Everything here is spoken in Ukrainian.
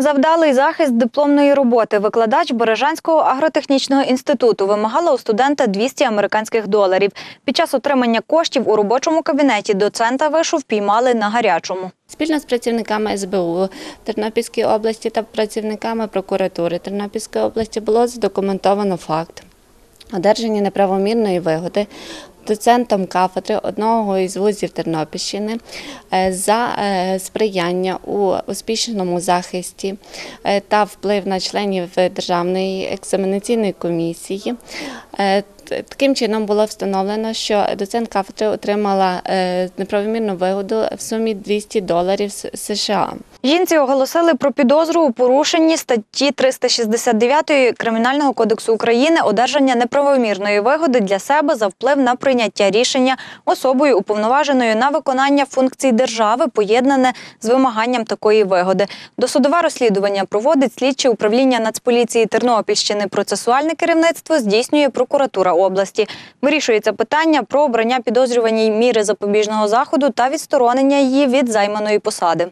Завдалий захист дипломної роботи викладач Бережанського агротехнічного інституту вимагала у студента 200 американських доларів. Під час отримання коштів у робочому кабінеті доцента вишу впіймали на гарячому. Спільно з працівниками СБУ Тернопільської області та працівниками прокуратури Тернопільської області було задокументовано факт одержання неправомірної вигоди доцентом кафедри одного із вузів Тернопільщини е, за е, сприяння у успішному захисті е, та вплив на членів Державної екзаменаційної комісії. Таким чином було встановлено, що доцент кафедри отримала неправомірну вигоду в сумі 200 доларів США. Жінці оголосили про підозру у порушенні статті 369 Кримінального кодексу України одержання неправомірної вигоди для себе за вплив на прийняття рішення особою уповноваженою на виконання функцій держави, поєднане з вимаганням такої вигоди. Досудове розслідування проводить слідче управління Нацполіції Тернопільщини. Процесуальне керівництво здійснює прокуратура області. Вирішується питання про обрання підозрюваній міри запобіжного заходу та відсторонення її від займаної посади.